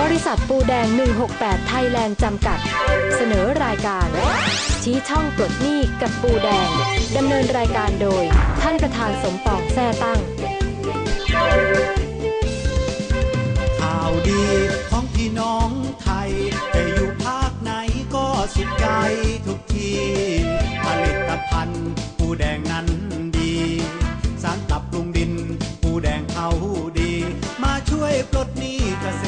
บริษัทปูแดง 168 ไทยแลนด์จำกัด เสนอรายการ ชี้ช่องปลดหนี้กับปูแดง ดำเนินรายการโดย ท่านประธานสมปองแท่ตั้ง ข่าวดีของพี่น้องไทย จะอยู่ภาคไหนก็สุขใจทุกทีผลิตภัณฑ์ปูแดงนั้นดี สารปรับปรุงดิน ปูแดงเขาดี มาช่วยปลดหนี้เกษตร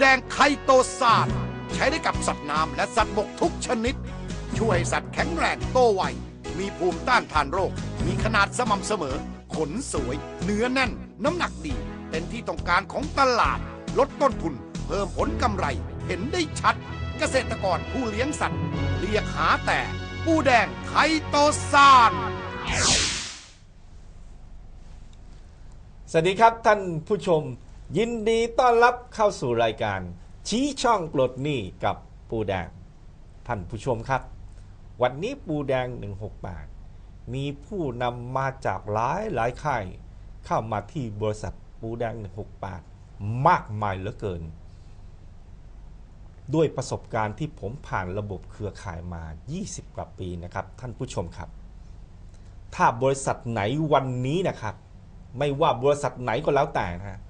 แดงไคโตซานใช้ได้กับสัตว์น้ำและสัตว์บกทุกชนิด ช่วยให้สัตว์แข็งแรงโตไว มีภูมิต้านทานโรค มีขนาดสม่ำเสมอ ขนสวย เนื้อแน่น น้ำหนักดี เป็นที่ต้องการของตลาด ลดต้นทุน เพิ่มผลกำไร เห็นได้ชัด เกษตรกรผู้เลี้ยงสัตว์ เรียกหาแต่ปูแดงไคโตซานสวัสดีครับท่านผู้ชม ยินดีต้อนรับเข้าสู่รายการ ชี้ช่องปลดหนี้กับปูแดง ท่านผู้ชมครับ วันนี้ปูแดง 168 มีผู้นำมาจากหลายหลายค่าย เข้ามาที่บริษัทปูแดง 168 มากมายเหลือเกิน ด้วยประสบการณ์ที่ผมผ่านระบบเครือข่ายมา 20 กว่าปีนะครับ ท่านผู้ชมครับ ถ้าบริษัทไหนวันนี้นะครับ ไม่ว่าบริษัทไหนก็แล้วแต่นะฮะ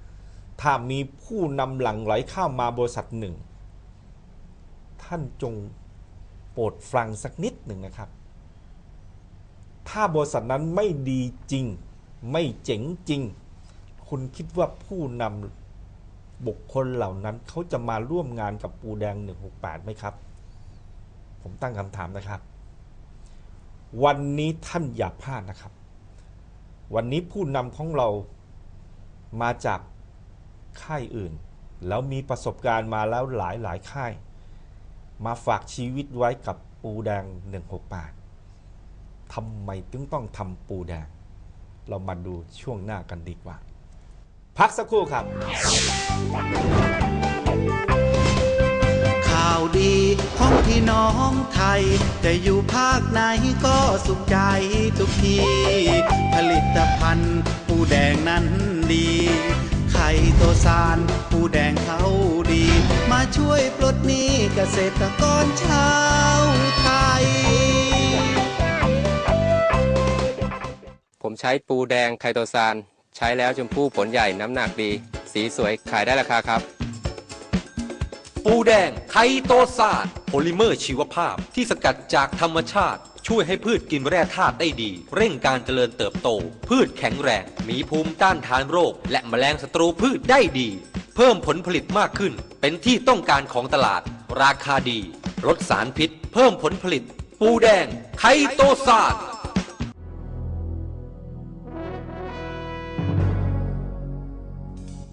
ถ้ามีผู้นำหลังไหลเข้ามาบริษัทหนึ่ง ท่านจงโปรดฟังสักนิดหนึ่งนะครับ ถ้าบริษัทนั้นไม่ดีจริง ไม่เจ๋งจริง คุณคิดว่าผู้นำบุคคลเหล่านั้นเขาจะมาร่วมงานกับปูแดง 168ไหมครับ ผมตั้งคำถามนะครับ วันนี้ท่านอย่าพลาดนะครับ วันนี้ผู้นำของเรามาจาก ค่ายอื่น แล้วมีประสบการณ์มาแล้วหลายหลายค่าย มาฝากชีวิตไว้กับปูแดง 168ทำไมถึงต้องทำปูแดง เรามาดูช่วงหน้ากันดีกว่า พักสักครู่ครับ ข่าวดีของพี่น้องไทย จะอยู่ภาคไหนก็สุขใจทุกที ผลิตภัณฑ์ปูแดงนั้นดี ไข่โตซานปูแดงเขาดี มาช่วยปลดหนี้เกษตรกรชาวไทย ผมใช้ปูแดงไคโตซานใช้แล้วชมพู่ผลใหญ่น้ำหนักดี สีสวยขายได้ราคาครับ ปูแดงไคโตซานโพลิเมอร์ชีวภาพที่สกัดจากธรรมชาติ ช่วยให้พืชกินแร่ธาตุได้ดี เร่งการเจริญเติบโต พืชแข็งแรง มีภูมิต้านทานโรค และแมลงศัตรูพืชได้ดี เพิ่มผลผลิตมากขึ้น เป็นที่ต้องการของตลาด ราคาดี ลดสารพิษ เพิ่มผลผลิต ปูแดง ไคโตซาน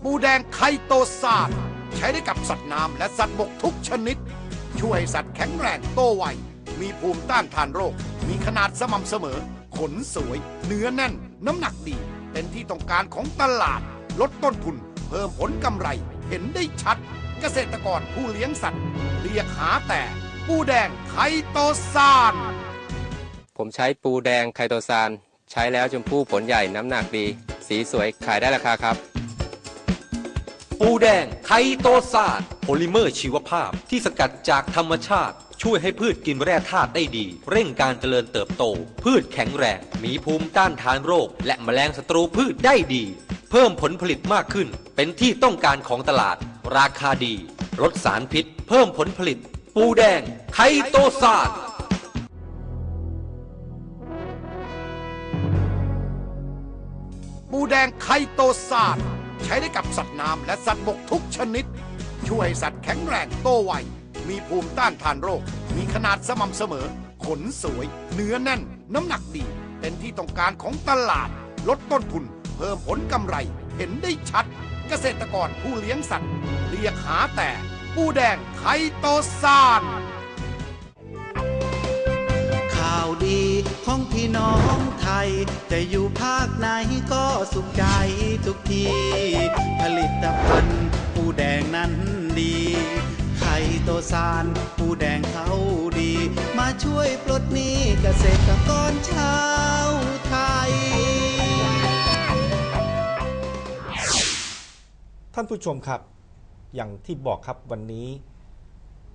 ปูแดงไคโตซานใช้ได้กับสัตว์น้ำและสัตว์บกทุกชนิด ช่วยสัตว์แข็งแรงโตไว มีภูมิต้านทานโรค มีขนาดสม่ำเสมอ ขนสวย เนื้อแน่น น้ำหนักดี เป็นที่ต้องการของตลาด ลดต้นทุน เพิ่มผลกำไร เห็นได้ชัด เกษตรกรผู้เลี้ยงสัตว์ เรียกหาแต่ ปูแดงไคโตซาน ผมใช้ปูแดงไคโตซาน ใช้แล้วชมพู่ผลใหญ่น้ำหนักดี สีสวยขายได้ราคาครับ ปูแดงไคโตซานโพลิเมอร์ชีวภาพที่สกัดจากธรรมชาติ ช่วยให้พืชกินแร่ธาตุได้ดี เร่งการเจริญเติบโต พืชแข็งแรง มีภูมิต้านทานโรค และแมลงศัตรูพืชได้ดี เพิ่มผลผลิตมากขึ้น เป็นที่ต้องการของตลาด ราคาดี ลดสารพิษ เพิ่มผลผลิต ปูแดง ไคโตซานปูแดงไคโตซานใช้ได้กับสัตว์น้ำและสัตว์บกทุกชนิด ช่วยสัตว์แข็งแรงโตไว มีภูมิต้านทานโรค มีขนาดสม่ำเสมอขผลสวย เนื้อแน่น น้ำหนักดี เป็นที่ต้องการของตลาด ลดต้นทุน เพิ่มผลกำไร เห็นได้ชัด เกษตรกรผู้เลี้ยงสัตว์ เรียกหาแต่ ปูแดงไคโตซานข่าวดีของพี่น้องไทย จะอยู่ภาคไหนก็สุขใจทุกที ผลิตภัณฑ์ปูแดงนั้นดี โตซานปูแดงเขาดี มาช่วยปลดหนี้เกษตรกรชาวไทย ท่านผู้ชมครับ อย่างที่บอกครับวันนี้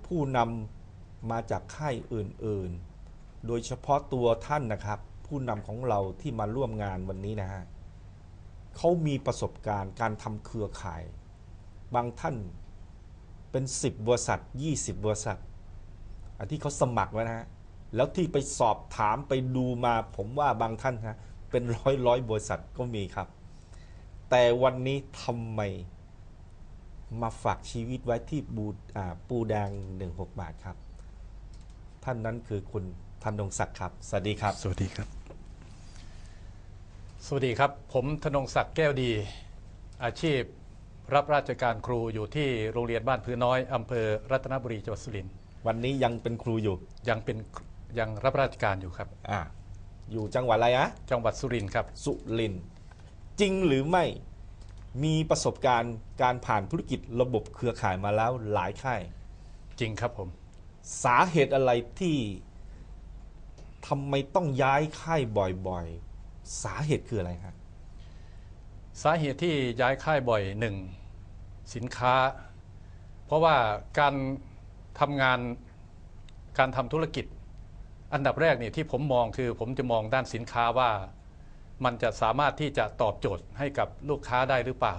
ผู้นำมาจากค่ายอื่นๆ โดยเฉพาะตัวท่านนะครับ ผู้นำของเราที่มาร่วมงานวันนี้นะฮะเขามีประสบการณ์การทำเครือข่าย บางท่าน เป็น 10 บริษัท 20 บริษัท อันที่เขาสมัครไว้นะฮะ แล้วที่ไปสอบถามไปดูมาผมว่าบางท่านนะเป็นร้อยร้อยๆบริษัทก็มีครับ แต่วันนี้ทำไมมาฝากชีวิตไว้ที่บูอ่าปูแดง16 บาทครับ ท่านนั้นคือคุณธนงศักดิ์ครับ สวัสดีครับ สวัสดีครับ สวัสดีครับ ผมธนงศักดิ์แก้วดี อาชีพ รับราชการครูอยู่ที่โรงเรียนบ้านพื้นน้อยอำเภอรัตนบุรีจังหวัดสุรินทร์วันนี้ยังเป็นครูอยู่ ยังเป็นยังรับราชการอยู่ครับ อ่า อยู่จังหวัดอะไรอะจังหวัดสุรินทร์ครับ สุรินทร์จริงหรือไม่มีประสบการณ์การผ่านธุรกิจระบบเครือข่ายมาแล้วหลายค่าย จริงครับผม สาเหตุอะไรที่ทำไมต้องย้ายค่ายบ่อยๆ สาเหตุคืออะไรฮะ สาเหตุที่ย้ายค่ายบ่อยหนึ่งสินค้า เพราะว่าการทำงานการทำธุรกิจ อันดับแรกเนี่ยที่ผมมองคือผมจะมองด้านสินค้าว่ามันจะสามารถที่จะตอบโจทย์ให้กับลูกค้าได้หรือเปล่า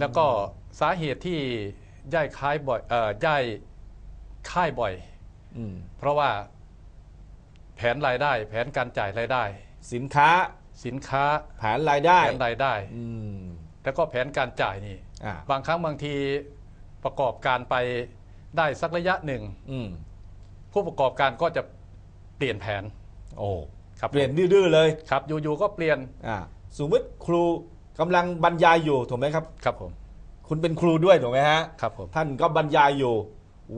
แล้วก็สาเหตุที่ย้ายค่ายบ่อยเอ่อย้ายค่ายบ่อยอืมเพราะว่าแผนรายได้ แผนการจ่ายรายได้ สินค้า สินค้าแผนรายได้แผนรายได้ อืม แล้วก็แผนการจ่ายนี่ อ่า บางครั้งบางทีประกอบการไปได้สักระยะหนึ่ง อืม ผู้ประกอบการก็จะเปลี่ยนแผนโอ้ ครับเปลี่ยนดื้อๆเลย ครับ อยู่ๆก็เปลี่ยนอ่า สมมติครูกำลังบรรยายอยู่ถูกไหมครับ ครับผมคุณเป็นครูด้วยถูกไหมฮะ ครับผมท่านก็บรรยายอยู่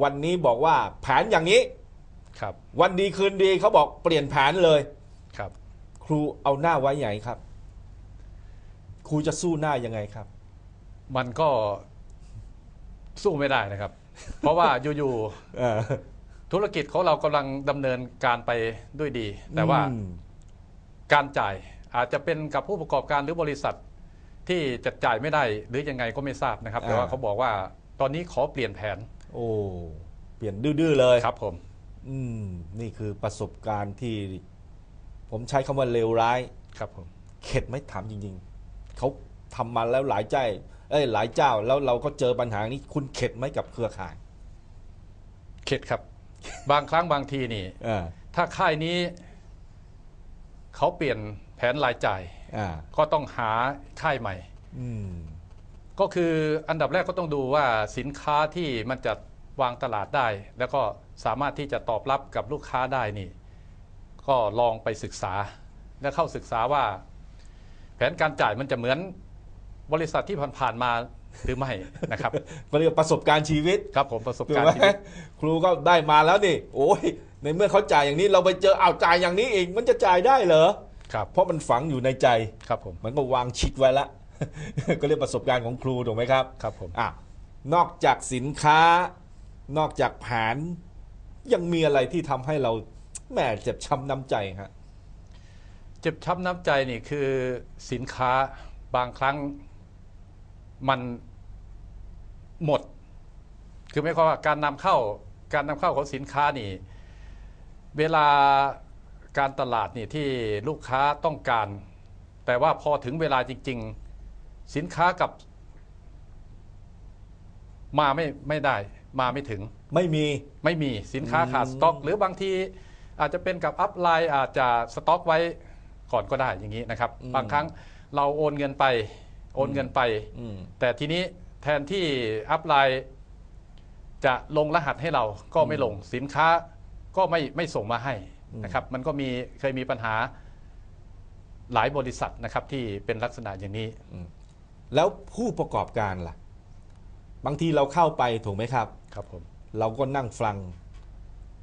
วันนี้บอกว่าแผนอย่างนี้ ครับ วันดีคืนดีเขาบอกเปลี่ยนแผนเลย ครับครูเอาหน้าไว้ใหญ่ครับ ครูจะสู้หน้ายังไงครับ มันก็สู้ไม่ได้นะครับ เพราะว่าอยู่เออๆธุรกิจของเรากำลังดำเนินการไปด้วยดี แต่ว่าอืมการจ่ายอาจจะเป็นกับผู้ประกอบการหรือบริษัทที่จะจ่ายไม่ได้ หรือยังไงก็ไม่ทราบนะครับ แต่ว่าเขาบอกว่าตอนนี้ขอเปลี่ยนแผนโอ้เปลี่ยนดื้อๆเลย ครับผม อืมนี่คือประสบการณ์ที่ ผมใช้คำว่าเลวร้าย ครับผม เข็ดไหมถามจริง ๆ เขาทำมาแล้วหลายใจาเอ้ยหลายเจ้าแล้วเราก็เจอปัญหานี้ คุณเข็ดไหมกับเครือข่าย เข็ดครับ บางครั้งบางทีนี่ อ่า ถ้าค่ายนี้ เขาเปลี่ยนแผนรายจ่าย อ่า ก็ต้องหาค่ายใหม่ อืม ก็คืออันดับแรกก็ต้องดูว่าสินค้าที่มันจะวางตลาดได้ แล้วก็สามารถที่จะตอบรับกับลูกค้าได้นี่ ก็ลองไปศึกษา และเข้าศึกษาว่า แผนการจ่ายมันจะเหมือนบริษัทที่ผ่านๆมาหรือไม่นะครับก็เรียกว่าประสบการณ์ชีวิตครับผมประสบถูกการไหมณ์ชีวิตครูก็ได้มาแล้วนี่ โอ้ยในเมื่อเขาจ่ายอย่างนี้เราไปเจอเอาวจ่ายอย่างนี้อีกมันจะจ่ายได้เหรอครับเพราะมันฝังอยู่ในใจครับผมมันก็วางชิดไว้ละก็เรียกประสบการณ์ของครูถูกไหมครับครับผมอะนอกจากสินค้า นอกจากแผนยังมีอะไรที่ทำให้เรา แหม่เจ็บช้ำน้ำใจฮะเจ็บช้ำน้ำใจนี่คือสินค้าบางครั้งมันหมด คือไม่ความว่าการนำเข้าการนำเข้าของสินค้านี่ เวลาการตลาดนี่ที่ลูกค้าต้องการ แต่ว่าพอถึงเวลาจริง ๆ สินค้ากับ มาไม่ไม่ได้ มาไม่ถึง ไม่มีไม่มีสินค้าขาดสต็อก หรือบางที อาจจะเป็นกับอัพไลน์อาจจะสต็อกไว้ก่อนก็ได้อย่างนี้นะครับ บางครั้งเราโอนเงินไป โอนเงินไปอืมแต่ทีนี้แทนที่อัพไลน์จะลงรหัสให้เราก็ไม่ลงสินค้าก็ไม่ไม่ส่งมาให้นะครับ มันก็มีเคยมีปัญหาหลายบริษัทนะครับที่เป็นลักษณะอย่างนี้ แล้วผู้ประกอบการล่ะ บางทีเราเข้าไปถูกไหมครับ ครับผม เราก็นั่งฟัง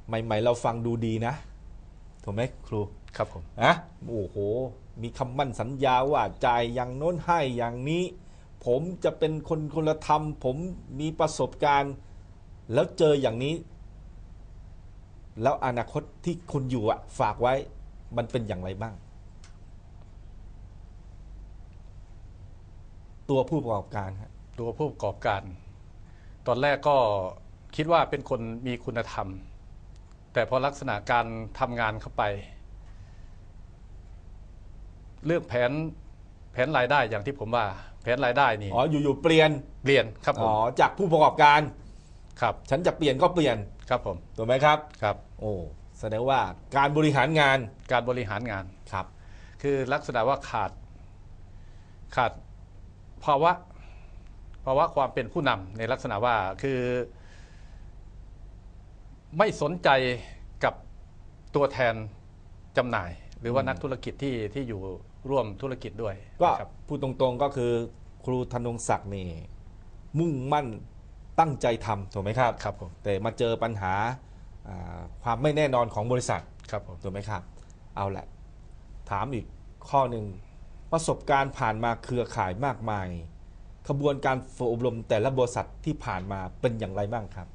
ใหม่ ๆ เราฟังดูดีนะถูกไหมครูครับผมอะโอ้โห มีคำมั่นสัญญาว่าจ่ายอย่างโน้นให้อย่างนี้ ผมจะเป็นคนคนละธรรม ผมมีประสบการณ์ แล้วเจออย่างนี้ แล้วอนาคตที่คุณอยู่อะฝากไว้มันเป็นอย่างไรบ้าง ตัวผู้ประกอบการฮะตัวผู้ประกอบการ ตอนแรกก็คิดว่าเป็นคนมีคุณธรรม แต่พอลักษณะการทำงานเข้าไปเรื่องแผนแผนรายได้อย่างที่ผมว่า แผนรายได้นี่อ๋ออยู่ๆเปลี่ยนเปลี่ยนครับผอ๋มอจากผู้ประกอบการครับ ฉันจะเปลี่ยนก็เปลี่ยนครับผมถูกไหมครับครับ โอ้แสดงว่าการบริหารงานการบริหารงานครับ คือลักษณะว่าขาดขาดภาวะภาวะความเป็นผู้นำในลักษณะว่าคือ ไม่สนใจกับตัวแทนจำหน่าย หรือว่านักธุรกิจที่ที่อยู่ร่วมธุรกิจด้วยก็นะครับ พูดตรงๆก็คือครูธนงศักดิ์นี่มุ่งมั่นตั้งใจทำถูกไหมครับ ครับผม แต่มาเจอปัญหาอ่าความไม่แน่นอนของบริษัทครับผม ถูกไหมครับ เอาแหละ ถามอีกข้อหนึ่งประสบการณ์ผ่านมาเครือข่ายมากมาย ขบวนการฝึกอบรมแต่ละบริษัทที่ผ่านมาเป็นอย่างไรบ้างครับ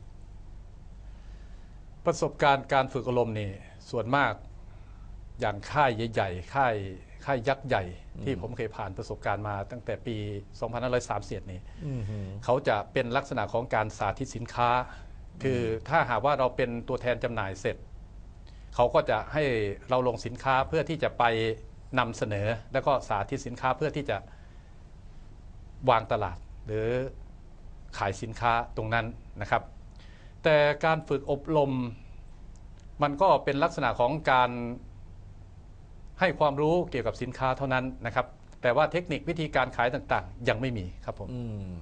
ประสบการณ์การฝึกอบรมนี่ส่วนมากอย่างค่ายใหญ่ๆ ค่ายค่ายยักษ์ใหญ่ ที่ผมเคยผ่านประสบการณ์มาตั้งแต่ปี 2530นี่เขาจะเป็นลักษณะของการสาธิตสินค้า คือถ้าหากว่าเราเป็นตัวแทนจำหน่ายเสร็จ เขาก็จะให้เราลงสินค้าเพื่อที่จะไปนำเสนอ แล้วก็สาธิตสินค้าเพื่อที่จะวางตลาด หรือขายสินค้าตรงนั้นนะครับ แต่การฝึกอบรม มันก็เป็นลักษณะของการให้ความรู้เกี่ยวกับสินค้าเท่านั้นนะครับ แต่ว่าเทคนิควิธีการขายต่างๆ ยังไม่มีครับผมอืม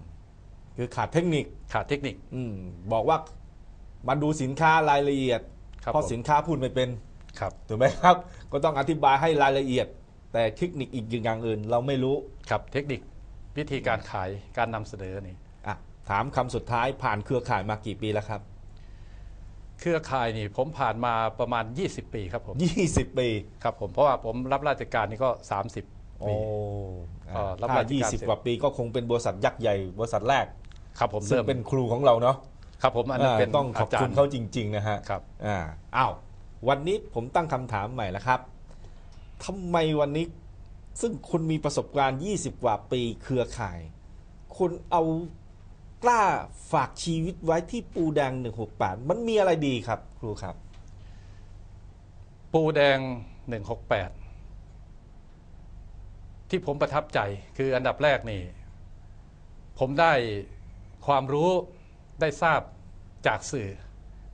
คือขาดเทคนิคขาดเทคนิคอืมบอกว่ามาดูสินค้ารายละเอียดครับเพราะผมสินค้าพูดไม่เป็นครับถูกไหมครับ ก็ต้องอธิบายให้รายละเอียด แต่เทคนิคอีกอย่างอื่น เราไม่รู้ครับเทคนิควิธีการขายการนำเสนอนี่อะถามคำสุดท้ายผ่านเครือข่ายมากี่ปีแล้วครับ เครือข่ายนี่ผมผ่านมาประมาณ 20 ปีครับผม20 ปีครับผมเพราะว่าผมรับราชการนี่ก็ 30โอ้ปีอะก็รับถ้าราชการเสร็จ 20 กว่าปีก็คงเป็นบริษัทยักษ์ใหญ่บริษัทแรก ครับผมซึ่งเริ่มเป็นครูของเราเนาะครับผมอันนั้นเป็นอ่าต้องขอบอาจารคุณย์เขาจริง ๆ นะฮะครับ อ่าอ้าววันนี้ผมตั้งคำถามใหม่แล้วครับทำไมวันนี้ซึ่งคุณมีประสบการณ์ 20 กว่าปีเครือข่าย คุณเอา กล้าฝากชีวิตไว้ที่ปูแดง168 มันมีอะไรดีครับ ครูครับ ปูแดง 168 ที่ผมประทับใจคืออันดับแรกนี่ ผมได้ความรู้ได้ทราบจากสื่อ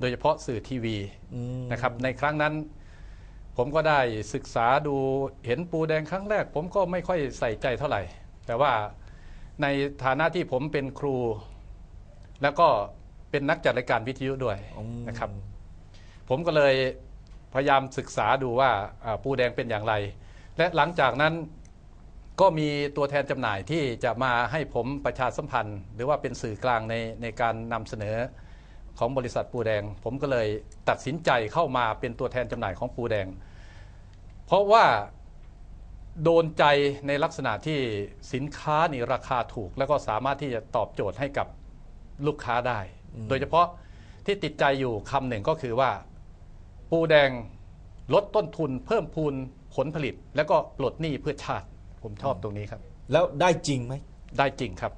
โดยเฉพาะสื่อทีวีอืมนะครับ ในครั้งนั้น ผมก็ได้ศึกษาดูเห็นปูแดงครั้งแรก ผมก็ไม่ค่อยใส่ใจเท่าไหร่ แต่ว่าในฐานะที่ผมเป็นครู แล้วก็เป็นนักจัดรายการวิทยุด้วยอืมนะครับ ผมก็เลยพยายามศึกษาดูว่าอ่าปูแดงเป็นอย่างไร และหลังจากนั้นก็มีตัวแทนจำหน่ายที่จะมาให้ผมประชาสัมพันธ์ หรือว่าเป็นสื่อกลางในในการนำเสนอของบริษัทปูแดง ผมก็เลยตัดสินใจเข้ามาเป็นตัวแทนจำหน่ายของปูแดง เพราะว่าโดนใจในลักษณะที่สินค้านี่ราคาถูก แล้วก็สามารถที่จะตอบโจทย์ให้กับ ลูกค้าได้ โดยเฉพาะที่ติดใจอยู่คำหนึ่งก็คือว่า ปูแดงลดต้นทุน เพิ่มพูนผลผลิต แล้วก็ปลดหนี้เพื่อชาติ ผมชอบตรงนี้ครับ แล้วได้จริงไหมได้จริงครับ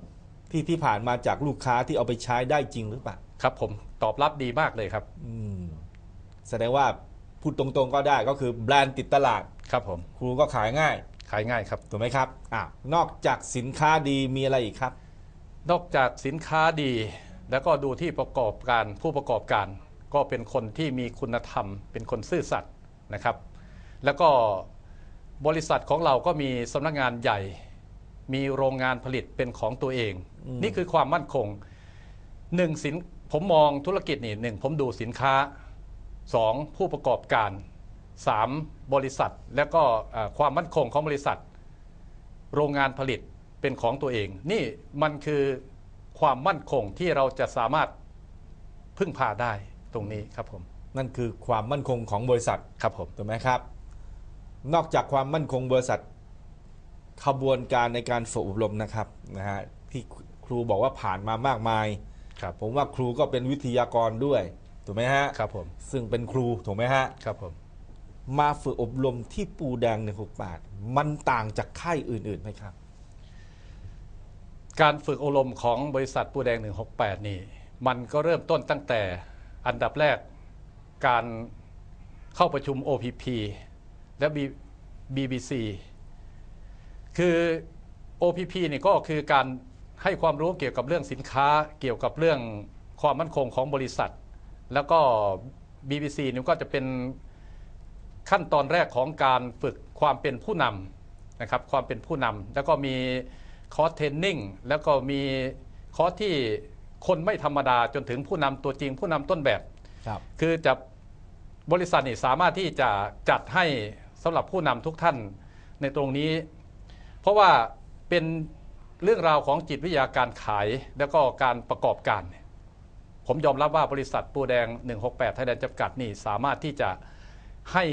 ที่ที่ผ่านมาจากลูกค้าที่เอาไปใช้ได้จริงหรือเปล่าครับผมตอบรับดีมากเลยครับอืมแสดงว่าพูดตรงๆก็ได้ก็คือแบรนด์ติดตลาดครับผมครูก็ขายง่าย ขายง่ายครับถูกไหมครับอ่านอกจากสินค้าดีมีอะไรอีกครับ นอกจากสินค้าดี แล้วก็ดูที่ประกอบการผู้ประกอบการ ก็เป็นคนที่มีคุณธรรม เป็นคนซื่อสัตย์นะครับ แล้วก็บริษัทของเราก็มีสำนักงานใหญ่ มีโรงงานผลิตเป็นของตัวเอง นี่คือความมั่นคงหนึ่งสินผมมองธุรกิจนี่หนึ่งผมดูสินค้าสองผู้ประกอบการ3บริษัท และก็เอ่อความมั่นคงของบริษัท โรงงานผลิต เป็นของตัวเอง นี่มันคือความมั่นคงที่เราจะสามารถพึ่งพาได้ตรงนี้ครับผม นั่นคือความมั่นคงของบริษัทครับผมถูกไหมครับ นอกจากความมั่นคงบริษัทขบวนการในการฝึกอบรมนะครับนะฮะที่ครูบอกว่าผ่านมามากมายครับผมว่าครูก็เป็นวิทยากรด้วยถูกไหมฮะครับผมซึ่งเป็นครูถูกไหมฮะครับผมมาฝึกอบรมที่ปูแดงในหกบาท มันต่างจากค่ายอื่นๆไหมครับ การฝึกอบรมของบริษัทปูแดง 168 นี่ มันก็เริ่มต้นตั้งแต่อันดับแรกการเข้าประชุม OPP และ BBC คือ OPP นี่ก็คือการให้ความรู้เกี่ยวกับเรื่องสินค้าเกี่ยวกับเรื่องความมั่นคงของบริษัท แล้วก็ BBC นี่ก็จะเป็นขั้นตอนแรกของการฝึกความเป็นผู้นำนะครับความเป็นผู้นำแล้วก็มี คอร์สเทรนนิ่งแล้วก็มีคอร์สที่คนไม่ธรรมดาจนถึงผู้นำตัวจริงผู้นำต้นแบบครับคือจะบริษัทนี่สามารถที่จะจัดให้สำหรับผู้นำทุกท่านในตรงนี้ เพราะว่าเป็นเรื่องราวของจิตวิทยาการขายแล้วก็การประกอบการ ผมยอมรับว่าบริษัทปูแดง 168 ไทยแลนด์จำกัดนี่สามารถที่จะให้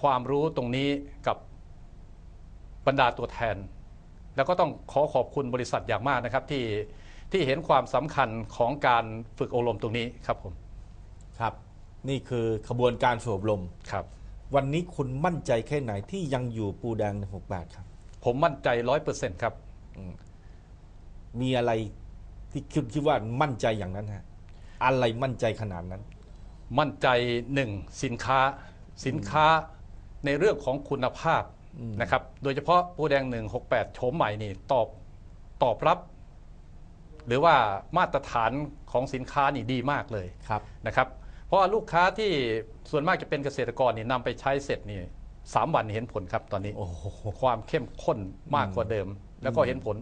ความรู้ตรงนี้กับบรรดาตัวแทน แล้วก็ต้องขอขอบคุณบริษัทอย่างมากนะครับที่ที่เห็นความสำคัญของการฝึกอบรมตรงนี้ครับผมครับ นี่คือขบวนการฝึกอบรมครับ วันนี้คุณมั่นใจแค่ไหนที่ยังอยู่ปูแดงในหกบาทครับ ผมมั่นใจร้อยเปอร์เซ็นต์ครับ มีอะไรที่คิดคิดว่ามั่นใจอย่างนั้นฮะอะไรมั่นใจขนาดนั้น มั่นใจหนึ่งสินค้าสินค้าในเรื่องของคุณภาพ นะครับ โดยเฉพาะปูแดง 168 โฉมใหม่นี่ตอบตอบรับ หรือว่ามาตรฐานของสินค้านี่ดีมากเลยครับนะครับ เพราะว่าลูกค้าที่ส่วนมากจะเป็นเกษตรกรนี่นำไปใช้เสร็จนี่สามวันเห็นผลครับตอนนี้โอ้โหความเข้มข้นมากกว่าเดิม แล้วก็เห็นผล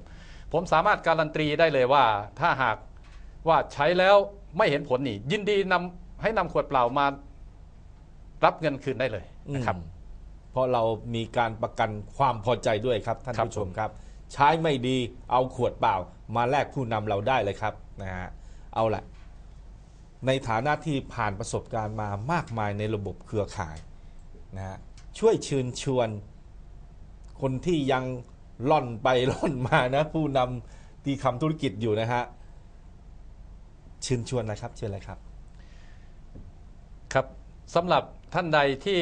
ผมสามารถการันตีได้เลยว่า ถ้าหากว่าใช้แล้วไม่เห็นผลนี่ ยินดีนำให้นำขวดเปล่ามา รับเงินคืนได้เลยนะครับอืมเพ ราะเรามีการประกันความพอใจด้วยครับท่านครับผู้ชมครับ ใช้ไม่ดีเอาขวดเปล่า มาแลกผู้นำเราได้เลยครับนะฮะเอาละในฐานะที่ผ่านประสบการณ์มามากมายในระบบเครือข่ายนะฮะช่วยเชิญชวน คนที่ยังล่อนไปล่อนมานะ ผู้นำที่ทำธุรกิจอยู่นะฮะเชิญชวนนะครับเชิญเลยครับ ครับสำหรับท่านใดที่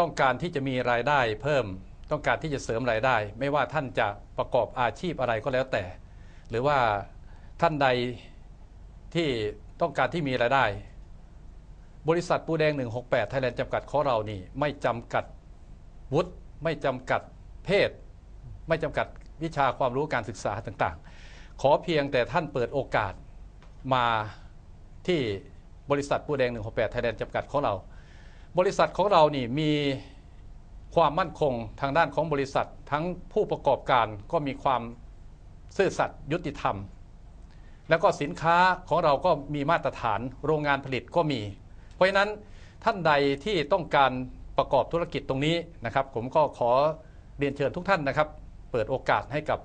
ต้องการที่จะมีรายได้เพิ่มต้องการที่จะเสริมรายได้ ไม่ว่าท่านจะประกอบอาชีพอะไรก็แล้วแต่ หรือว่าท่านใดที่ต้องการที่มีรายได้ บริษัทปูแดง 168 ไทยแลนด์จำกัดของเรานี่ไม่จำกัดวุฒิไม่จำกัดเพศ ไม่จำกัดวิชาความรู้การศึกษาต่างๆ ขอเพียงแต่ท่านเปิดโอกาสมาที่บริษัทปูแดง 168 ไทยแลนด์จำกัดของเรา บริษัทของเรานี่มีความมั่นคงทางด้านของบริษัท ทั้งผู้ประกอบการก็มีความซื่อสัตย์ยุติธรรม แล้วก็สินค้าของเราก็มีมาตรฐานโรงงานผลิตก็มี เพราะฉะนั้นท่านใดที่ต้องการประกอบธุรกิจตรงนี้นะครับ ผมก็ขอเรียนเชิญทุกท่านนะครับ เปิดโอกาสให้กับ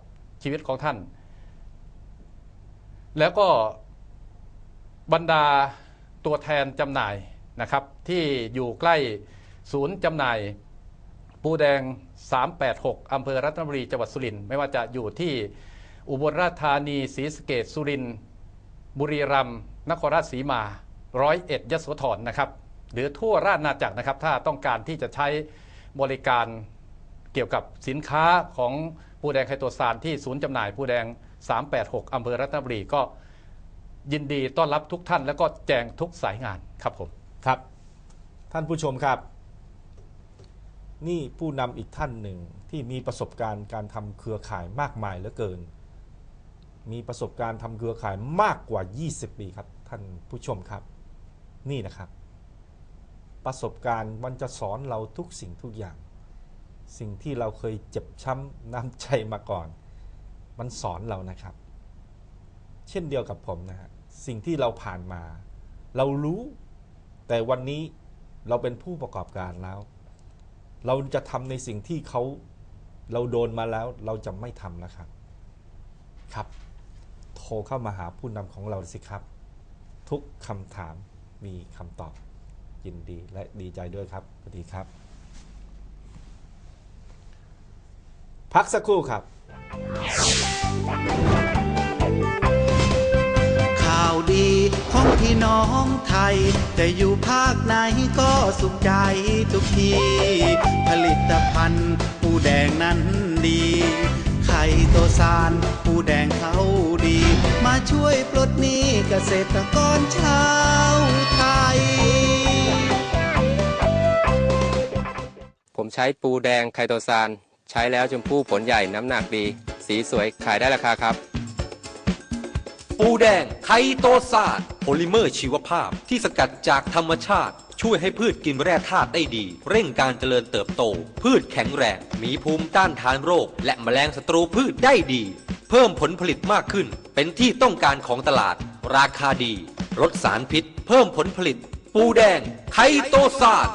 ชีวิตของท่าน แล้วก็บรรดาตัวแทนจำหน่าย นะครับที่อยู่ใกล้ศูนย์จำหน่าย ปูแดง 386 อำเภอรัตนบุรีจังหวัดสุรินทร์ไม่ว่าจะอยู่ที่อุบลราชธานีศรีสะเกดสุรินทร์บุรีรัมย์นครราชสีมาร้อยเอ็ดยโสธรนะครับ หรือทั่วราชอาจักรนะครับ ถ้าต้องการที่จะใช้บริการเกี่ยวกับสินค้าของปูแดงไคโตซานที่ศูนย์จำหน่ายปูแดง 386 อำเภอรัตนบุรีก็ยินดีต้อนรับทุกท่าน แล้วก็แจงทุกสายงานครับผม ครับ ท่านผู้ชมครับ นี่ผู้นำอีกท่านหนึ่งที่มีประสบการณ์การทำเครือข่ายมากมายเหลือเกิน มีประสบการณ์ทำเครือข่ายมากกว่า 20 ปีครับ ท่านผู้ชมครับ นี่นะครับ ประสบการณ์มันจะสอนเราทุกสิ่งทุกอย่าง สิ่งที่เราเคยเจ็บช้ำน้ำใจมาก่อน มันสอนเรานะครับ เช่นเดียวกับผมนะฮะสิ่งที่เราผ่านมา เรารู้ แต่วันนี้เราเป็นผู้ประกอบการแล้ว เราจะทำในสิ่งที่เขาเราโดนมาแล้วเราจะไม่ทำนะครับ ครับ โทรเข้ามาหาผู้นำของเราสิครับ ทุกคำถามมีคำตอบ ยินดีและดีใจด้วยครับสวัสดีครับ พักสักครู่ครับ พี่น้องไทยแต่อยู่ภาคไหนก็สุขใจทุกที ผลิตภัณฑ์ปูแดงนั้นดี ไข่โตซานปูแดงเขาดี มาช่วยปลดหนี้เกษตรกรชาวไทย ผมใช้ปูแดงไคโตซานใช้แล้วชมพู่ผลใหญ่น้ำหนักดี สีสวยขายได้ราคาครับ ปูแดงไคโตซานโพลิเมอร์ชีวภาพที่สกัดจากธรรมชาติ ช่วยให้พืชกินแร่ธาตุได้ดี เร่งการเจริญเติบโต พืชแข็งแรง มีภูมิต้านทานโรค และแมลงศัตรูพืชได้ดี เพิ่มผลผลิตมากขึ้น เป็นที่ต้องการของตลาด ราคาดี ลดสารพิษ เพิ่มผลผลิต ปูแดงไคโตซาน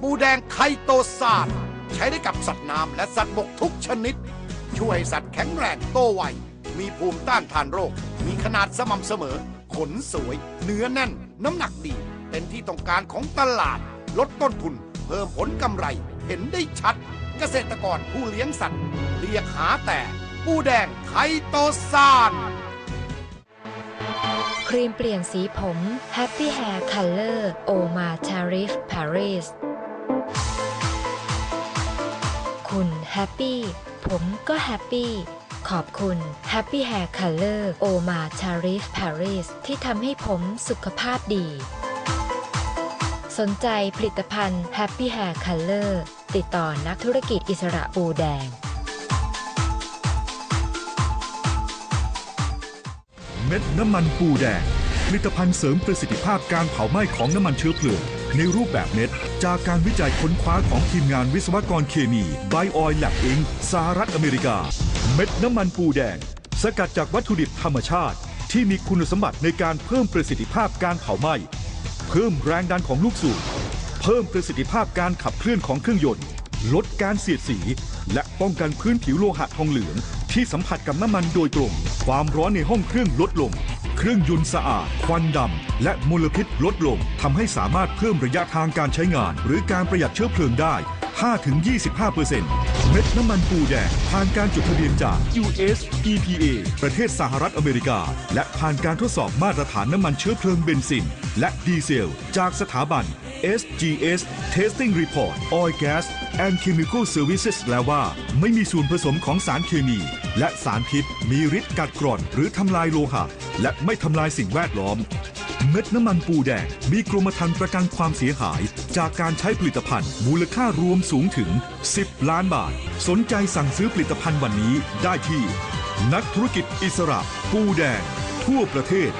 ปูแดงไคโตซาน ใช้ได้กับสัตว์น้ำและสัตว์บกทุกชนิด ช่วยให้สัตว์แข็งแรงโตไว มีภูมิต้านทานโรค มีขนาดสม่ำเสมอ ขนสวย เนื้อแน่น น้ำหนักดี เป็นที่ต้องการของตลาด ลดต้นทุน เพิ่มผลกำไร เห็นได้ชัด เกษตรกรผู้เลี้ยงสัตว์ เรียกหาแต่ปูแดงไคโตซานครีมเปลี่ยนสีผม Happy Hair Color Oma Tarif Paris แฮปปี้ ผมก็แฮปปี้ ขอบคุณ Happy Hair Color Oma Tarif Paris ที่ทำให้ผมสุขภาพดี สนใจผลิตภัณฑ์ Happy Hair Color ติดต่อนักธุรกิจอิสระปูแดง เม็ดน้ำมันปูแดง ผลิตภัณฑ์เสริมประสิทธิภาพการเผาไหม้ของน้ำมันเชื้อเพลิง ในรูปแบบเม็ด จากการวิจัยค้นคว้าของทีมงานวิศวกรเคมีไบออยล์แลบอิงสหรัฐอเมริกา เม็ดน้ำมันปูแดง สกัดจากวัตถุดิบธรรมชาติ ที่มีคุณสมบัติในการเพิ่มประสิทธิภาพการเผาไหม้เพิ่มแรงดันของลูกสูบเพิ่มประสิทธิภาพการขับเคลื่อนของเครื่องยนต์ ลดการเสียดสี และป้องกันพื้นผิวโลหะทองเหลือง ที่สัมผัสกับน้ำมันโดยตรง ความร้อนในห้องเครื่องลดลง เครื่องยนต์สะอาด ควันดำ และมลพิษลดลงทำให้สามารถเพิ่มระยะทางการใช้งาน หรือการประหยัดเชื้อเพลิงได้ 5-25%เม็ดน้ำมันปูแดงผ่านการจดทะเบียนจาก US EPA ประเทศสหรัฐอเมริกา และผ่านการทดสอบมาตรฐานน้ำมันเชื้อเพลิงเบนซิน และดีเซล จากสถาบัน SGS Testing Report Oil Gas and Chemical Services แล้วว่า ไม่มีส่วนผสมของสารเคมี และสารพิษ มีฤทธิ์กัดกร่อน หรือทำลายโลหะ และไม่ทำลายสิ่งแวดล้อม เม็ดน้ำมันปูแดงมีกรมธรรม์ประกันความเสียหาย จากการใช้ผลิตภัณฑ์ มูลค่ารวมสูงถึง 10 ล้านบาท สนใจสั่งซื้อผลิตภัณฑ์วันนี้ได้ที่ นักธุรกิจอิสระ ปูแดง ทั่วประเทศ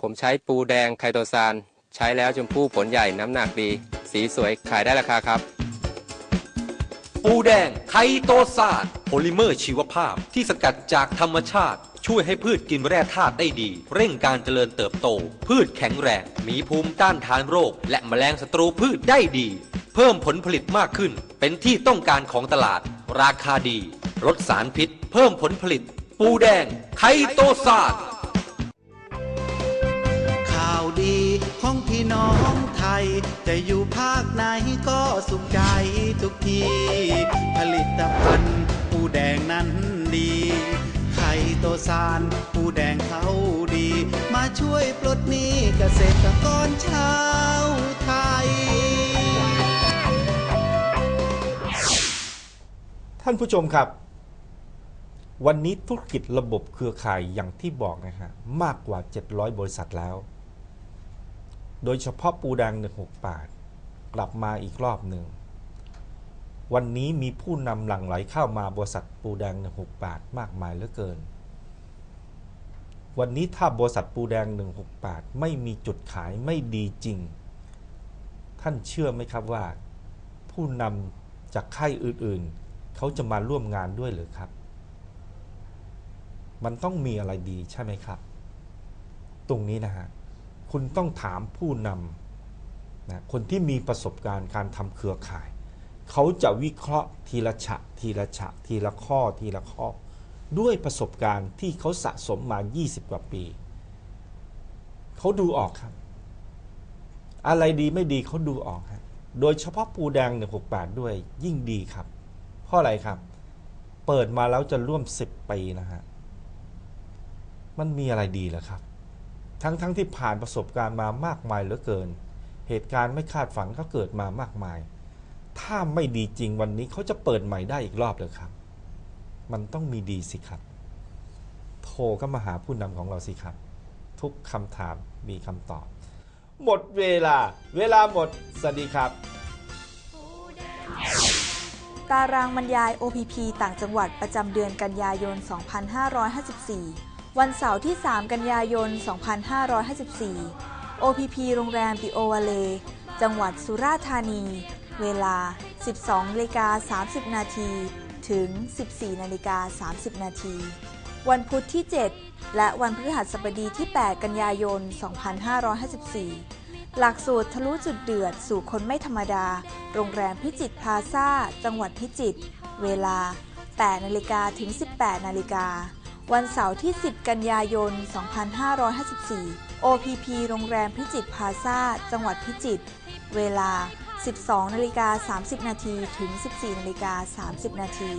ผมใช้ปูแดงไคโตซาน ใช้แล้วชมพู่ผลใหญ่น้ำหนักดี สีสวยขายได้ราคาครับ ปูแดงไคโตซานโพลิเมอร์ชีวภาพที่สกัดจากธรรมชาติ ช่วยให้พืชกินแร่ธาตุได้ดี เร่งการเจริญเติบโต พืชแข็งแรง มีภูมิต้านทานโรค และแมลงศัตรูพืชได้ดี เพิ่มผลผลิตมากขึ้น เป็นที่ต้องการของตลาด ราคาดี ลดสารพิษ เพิ่มผลผลิต ปูแดงไคโตซานข่าว ดีของพี่น้องไทย จะอยู่ภาคไหนก็สุขใจทุกที ผลิตภัณฑ์ปูแดงนั้นดีไข่โตซานปูแดงเขาดี มาช่วยปลดหนี้เกษตรกรชาวไทย ท่านผู้ชมครับวันนี้ธุรกิจระบบเครือข่ายอย่างที่บอกนะฮะมากกว่า 700 บริษัทแล้ว โดยเฉพาะปูแดง168กลับมาอีกรอบหนึ่ง วันนี้มีผู้นำหลั่งไหลเข้ามาบริษัทปูแดง168มากมายเหลือเกิน วันนี้ถ้าบริษัทปูแดง168ไม่มีจุดขายไม่ดีจริง ท่านเชื่อไหมครับว่า ผู้นำจากค่ายอื่นๆ เขาจะมาร่วมงานด้วยหรือครับ มันต้องมีอะไรดีใช่ไหมครับ ตรงนี้นะฮะ คุณต้องถามผู้นำนะคนที่มีประสบการณ์การทำเครือข่าย เขาจะวิเคราะห์ทีละฉะทีละฉะทีละข้อทีละข้อ ด้วยประสบการณ์ที่เขาสะสมมา 20 กว่าปี เขาดูออกครับ อะไรดีไม่ดีเขาดูออกฮะโดยเฉพาะปูแดงเนี่ย68 ด้วยยิ่งดีครับ เพราะอะไรครับ เปิดมาแล้วจะร่วม 10 ปีนะฮะ มันมีอะไรดีเหรอครับ ทั้งทั้งที่ผ่านประสบการณ์มามากมายเหลือเกิน เหตุการณ์ไม่คาดฝันก็เกิดมามากมาย ถ้าไม่ดีจริงวันนี้เขาจะเปิดใหม่ได้อีกรอบเลยครับ มันต้องมีดีสิครับ โทรก็มาหาผู้นำของเราสิครับ ทุกคำถามมีคำตอบ หมดเวลา เวลาหมด สวัสดีครับ ตารางบรรยาย OPP ต่างจังหวัดประจำเดือนกันยายน 2554 วันเสาร์ที่ 3 กันยายน 2554 OPP โรงแรมปิโอวาเล จังหวัดสุราษฎร์ธานี เวลา 12นกา30 นาทีถึง 14นาฬิกา30 นาทีวันพุธที่ 7 และวันพฤหัสบดีที่ 8 กันยายน 2554 หลักสูตรทะลุจุดเดือดสู่คนไม่ธรรมดา โรงแรมพิจิตรพลาซ่า จังหวัดพิจิตร เวลา 8 นาฬิกาถึง 18 นาฬิกา วันเสาร์ที่ 10 กันยายน 2554 OPP โรงแรมพิจิตรพาซาจังหวัดพิจิตร เวลา 12นาฬิกา30 นาทีถึง 14นาฬิกา30 นาที